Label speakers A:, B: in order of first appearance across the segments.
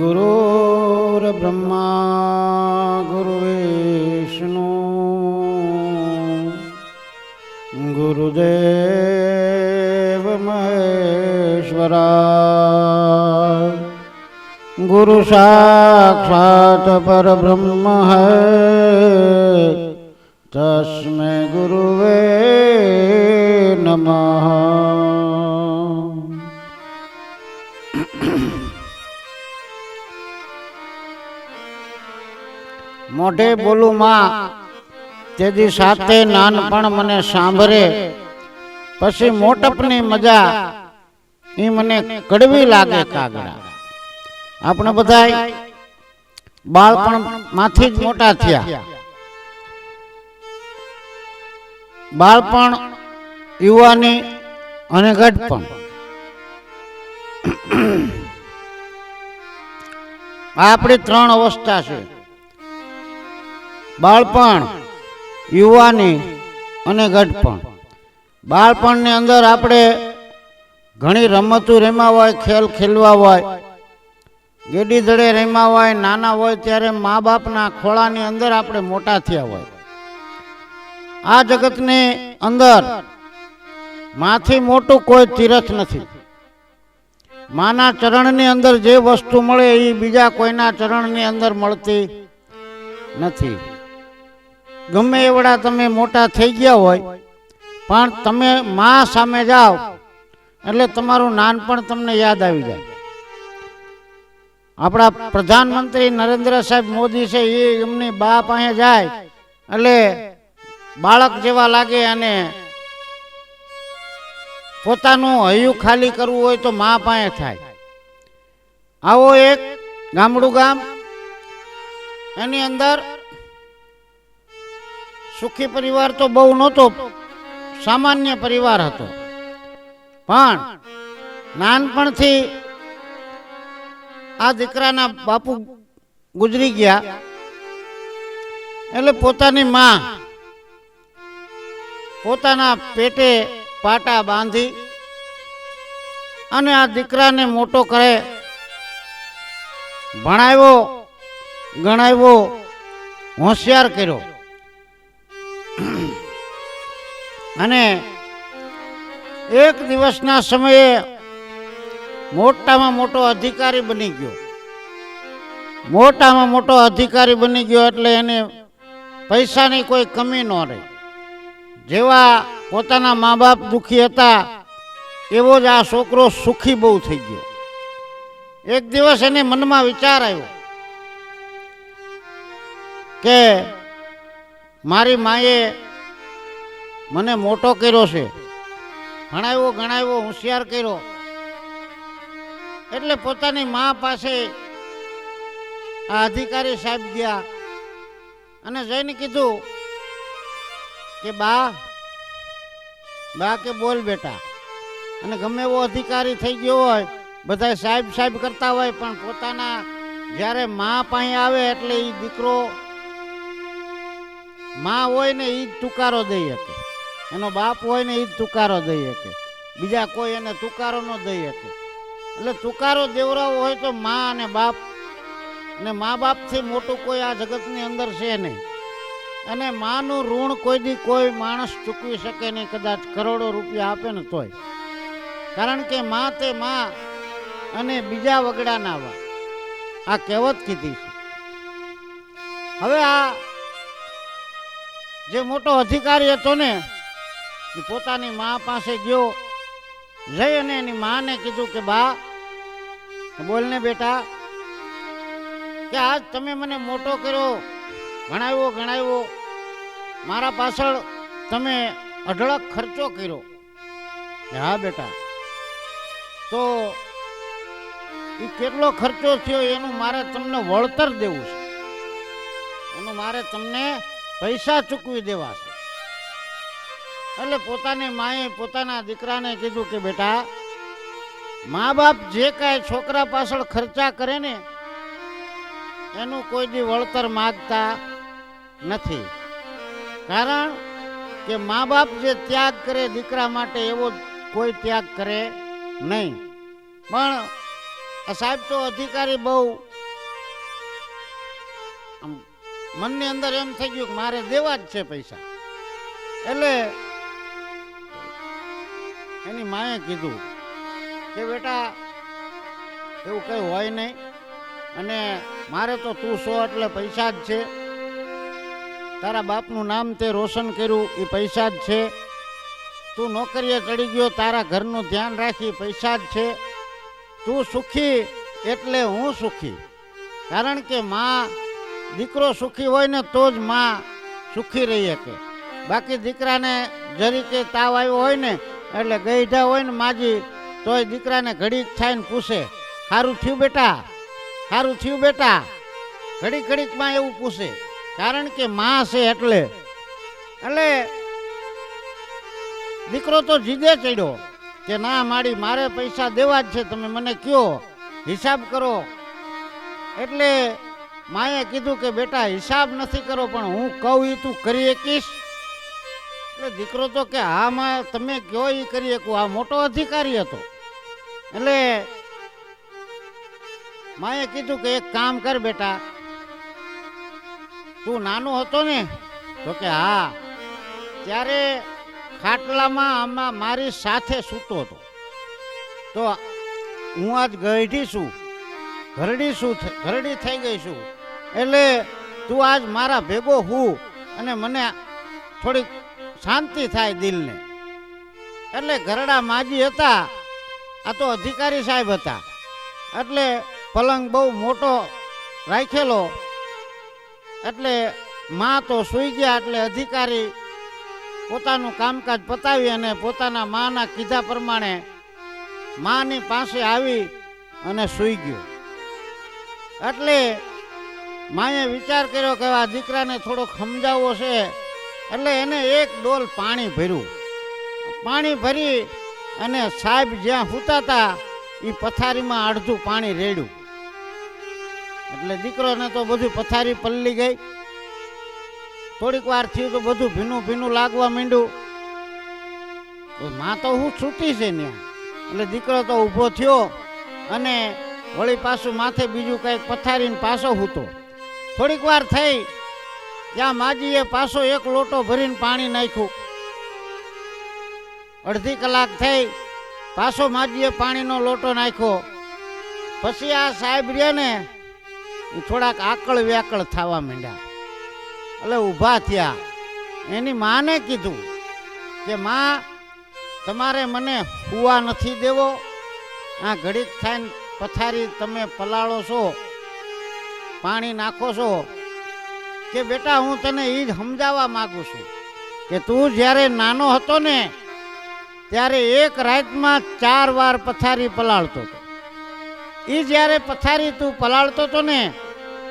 A: गुरुर्ब्रह्मा गुरुविष्णु गुरुदेव महेश्वरा गुरु साक्षात् परब्रह्म है तस्मै गुरुवे नमः મોઢે બોલું માં, તેદી સાથે નાનપણ મને સાંભળે. પછી મોટપની મજા એ મને કડવી લાગે કાગડા. આપણે બધા બાળપણમાંથી જ મોટા થયા. બાળપણ યુવાની અને ગઢપણ આપણી ત્રણ અવસ્થા છે. બાળપણ, યુવાની અને ગઢપણ. બાળપણની અંદર આપણે ઘણી રમતો રમ્યા હોય, ખેલ ખેલવા હોય, ગેડી દડે રમ્યા હોય, નાના હોય ત્યારે મા બાપના ખોળાની અંદર આપણે મોટા થયા હોય. આ જગતની અંદર માથી મોટું કોઈ તીરથ નથી. માના ચરણની અંદર જે વસ્તુ મળે એ બીજા કોઈના ચરણની અંદર મળતી નથી. ગમે એવડા તમે મોટા થઈ ગયા હોય, પણ તમે મા સામે જાઓ, એટલે તમારું નાનપણ તમને યાદ આવી જાય. આપણા પ્રધાનમંત્રી નરેન્દ્ર સાહેબ મોદી છે, એ એમની બા પાસે જાય, એટલે બાળક જેવા લાગે અને પોતાનું હૈયું ખાલી કરવું હોય તો મા પાસે થાય. આવો એક ગામડું ગામ, એની અંદર સુખી પરિવાર તો બહુ નહોતો, સામાન્ય પરિવાર હતો. પણ નાનપણથી આ દીકરાના બાપુ ગુજરી ગયા. એટલે પોતાની માં પોતાના પેટે પાટા બાંધી અને આ દીકરાને મોટો કરે ભણાવ્યો, ગણાવ્યો, હોશિયાર કર્યો. અને એક દિવસના સમયે મોટામાં મોટો અધિકારી બની ગયો. મોટામાં મોટો અધિકારી બની ગયો એટલે એને પૈસાની કોઈ કમી ન રહી. જેવા પોતાના મા બાપ દુઃખી હતા, એવો જ આ છોકરો સુખી બહુ થઈ ગયો. એક દિવસ એને મનમાં વિચાર આવ્યો કે મારી માએ મને મોટો કર્યો છે. ભણાવ્યો, ગણાવ્યો, હોશિયાર કર્યો. એટલે પોતાની મા પાસે આ અધિકારી સાહેબ ગયા અને જઈને કીધું કે, બા બા કે બોલ બેટા. અને ગમે એવો અધિકારી થઈ ગયો હોય બધા સાહેબ સાહેબ કરતા હોય, પણ પોતાના જ્યારે મા પાસે આવે એટલે એ દીકરો મા હોય ને એ જ તુકારો દઈ શકે. એનો બાપ હોય ને એ જ તુકારો દઈ શકે. બીજા કોઈ એને તુકારો ન દઈ શકે. એટલે તુકારો દેવરાવો હોય તો મા અને બાપ અને મા બાપથી મોટું કોઈ આ જગતની અંદર છે નહીં. અને માનું ઋણ કોઈ દી કોઈ માણસ ચૂકવી શકે નહીં, કદાચ કરોડો રૂપિયા આપે ને તોય. કારણ કે મા તે મા અને બીજા વગડાના વા. આ કહેવત કીધી છે. હવે આ જે મોટો અધિકારી હતો ને પોતાની મા પાસે ગયો. જઈ અને એની માને કીધું કે, બા બોલને બેટા, કે આજ તમે મને મોટો કર્યો ભણાવ્યો ગણાવ્યો. મારા પાછળ તમે અઢળક ખર્ચો કર્યો. હા, બેટા. તો એ કેટલો ખર્ચો થયો એનું મારે તમને વળતર દેવું છે. એનું મારે તમને પૈસા ચૂકવી દેવા છે. એટલે પોતાની માએ પોતાના દીકરાને કીધું કે, બેટા, મા બાપ જે કાંઈ છોકરા પાછળ ખર્ચા કરે ને, એનું કોઈ દી વળતર માગતા નથી. કારણ કે મા બાપ જે ત્યાગ કરે દીકરા માટે, એવો કોઈ ત્યાગ કરે નહીં. પણ સાહેબ તો અધિકારી બહુ. મનની અંદર એમ થઈ ગયું કે મારે દેવા જ છે પૈસા. એટલે એની માએ કીધું કે બેટા, એવું કંઈ હોય નહીં. અને મારે તો તું સો એટલે પૈસા જ છે. તારા બાપનું નામ તે રોશન કર્યું, એ પૈસા જ છે. તું નોકરીએ ચડી ગયો, તારા ઘરનું ધ્યાન રાખી પૈસા જ છે. તું સુખી એટલે હું સુખી. કારણ કે માં દીકરો સુખી હોય ને તો જ માં સુખી રહી શકે. બાકી દીકરાને જરીકે તાવ આવ્યો હોય ને એટલે ગઈઢા હોય ને માજી, તોય દીકરાને ઘડીક થાય ને પૂછે સારું થયું બેટા? સારું થયું બેટા? ઘડીક ઘડીકમાં એવું પૂછે, કારણ કે માં છે એટલે. એટલે દીકરો તો જીદે ચડ્યો કે, ના માડી, મારે પૈસા દેવા જ છે, તમે મને કયો, હિસાબ કરો. એટલે માએ કીધું કે, બેટા, હિસાબ નથી કરો, પણ હું કહું એ તું કરી શકીશ? એટલે દીકરો તો કે હા માં તમે કયો એ કરી શકું? આ મોટો અધિકારી હતો. એટલે માએ કીધું કે, એક કામ કર બેટા, તું નાનો હતો ને, તો કે, હા. ત્યારે ખાટલામાં આમાં મારી સાથે સૂતો હતો. તો હું આજ ગઢી છું, ઘરડી શું ઘરડી થઈ ગઈ છું. એટલે તું આજ મારા ભેગો હું અને મને થોડીક શાંતિ થાય દિલને. એટલે ઘરડા માજી હતા, આ તો અધિકારી સાહેબ હતા. એટલે પલંગ બહુ મોટો રાખેલો, એટલે માં તો સૂઈ ગયા એટલે અધિકારી પોતાનું કામકાજ પતાવી અને પોતાના માના કીધા પ્રમાણે માની પાસે આવી અને સૂઈ ગયો. એટલે માએ વિચાર કર્યો કે આ દીકરાને થોડોક સમજાવવો છે. એટલે એને એક ડોલ પાણી ભર્યું. પાણી ભરી અને સાહેબ જ્યાં સૂતા હતા એ પથારીમાં અડધું પાણી રેડ્યું. એટલે દીકરોને તો બધું પથારી પલળી ગઈ. થોડીક વાર થયું તો બધું ભીનું ભીનું લાગવા માંડ્યું. તો માં તો હું છૂટી છે ને. એટલે દીકરો તો ઊભો થયો અને વળી પાછું માથે બીજું કંઈક પથારીને પાછો હૂતો થોડીક વાર થઈ ત્યાં માજીએ પાછો એક લોટો ભરીને પાણી નાખ્યું. અડધી કલાક થઈ, પાછો માજીએ પાણીનો લોટો નાખ્યો. પછી આ સાહેબ રહ્યા ને થોડાક આકળ વ્યાકળ થવા માંડ્યા. એટલે ઊભા થયા. એની માને કીધું કે, માં, તમારે મને હુવા નથી દેવો. આ ઘડીક થઈને પથારી તમે પલાળો છો, પાણી નાખો છો. કે બેટા, હું તને એ જ સમજાવવા માગું છું કે તું જ્યારે નાનો હતો ને, ત્યારે એક રાતમાં ચાર વાર પથારી પલાળતો હતો. એ જ્યારે પથારી તું પલાળતો હતો ને,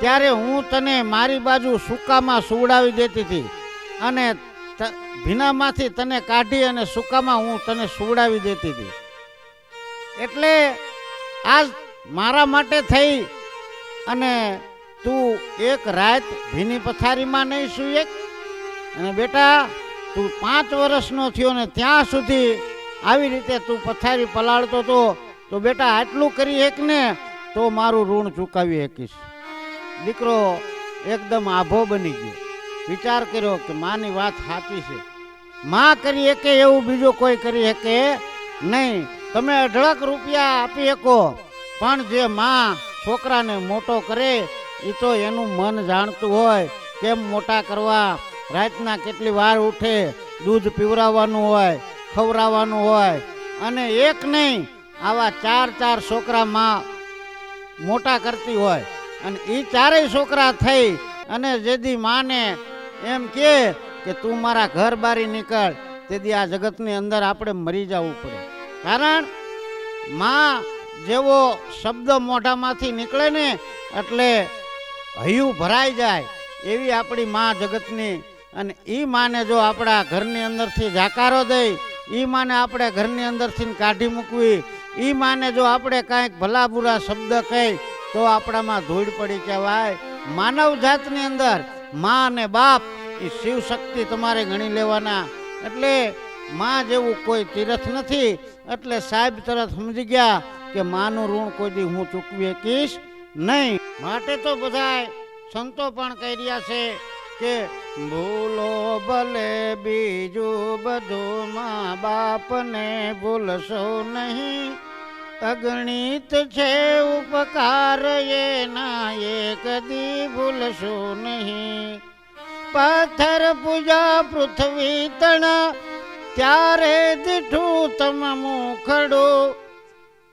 A: ત્યારે હું તને મારી બાજુ સૂકામાં સુવડાવી દેતી હતી અને ભીનામાંથી તને કાઢી અને સૂકામાં હું તને સુવડાવી દેતી હતી. એટલે આજ મારા માટે થઈ અને તું એક રાત ભીની પથારીમાં નહીં એક? અને બેટા, તું પાંચ વર્ષનો થયો ને ત્યાં સુધી આવી રીતે તું પથારી પલાળતો તો તો બેટા આટલું કરી એક ને તો મારું ઋણ ચૂકવી શકીશ. દીકરો એકદમ આભો બની ગયો. વિચાર કર્યો કે માની વાત સાચી છે. માં કરી શકે એવું બીજું કોઈ કરી શકે નહીં. તમે અઢળક રૂપિયા આપી શકો, પણ જે માં છોકરાને મોટો કરે એ તો એનું મન જાણતું હોય કેમ મોટા કરવા. રાતના કેટલી વાર ઉઠે, દૂધ પીવરાવવાનું હોય ખવડાવવાનું હોય. અને એક નહીં, આવા ચાર ચાર છોકરા માં મોટા કરતી હોય. અને એ ચારેય છોકરા થઈ અને જેદી માને એમ કે કે તું મારા ઘર બારી નીકળ, તેથી આ જગતની અંદર આપણે મરી જવું પડે. કારણમાં જેવો શબ્દ મોઢામાંથી નીકળે ને, એટલે હૈયું ભરાઈ જાય એવી આપણી માં જગતની. અને એ માને જો આપણા ઘરની અંદરથી જાકારો દઈ એ માને આપણે ઘરની અંદરથી કાઢી મૂકવી એ માને જો આપણે કાંઈક ભલા બુરા શબ્દ કહી, તો આપણામાં ધૂળ પડી કહેવાય. માનવ જાતની અંદર મા અને બાપ એ શિવ શક્તિ તમારે ગણી લેવાના. એટલે માં જેવું કોઈ તીરથ નથી. એટલે સાહેબ તરત સમજી ગયા કે માનું ઋણ કોઈ દી હું ચૂકવી શકીશ. નહીં. માટે તો બધાય સંતો પણ કહી રહ્યા છે કે ભૂલો ભલે બીજું બધું મા બાપને ભૂલશો નહીં. અગણિત છે ઉપકાર એના એક દી ભૂલશો નહીં. પથ્થર પૂજા, પૃથ્વી, તણા, ત્યારે દીઠું તમ મુખડો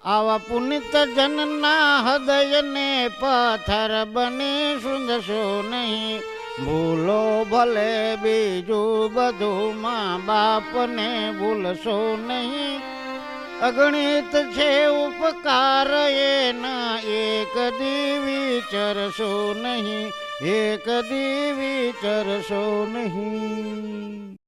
A: આવા પુનિત જનના હૃદયને પથ્થર બને સુંદશો નહીં. ભૂલો ભલે બીજું બધું મા બાપને ભૂલશો નહીં. અગણિત છે ઉપકાર, એના એક દી વિચરશો નહીં. એક દી વિચરશો નહીં.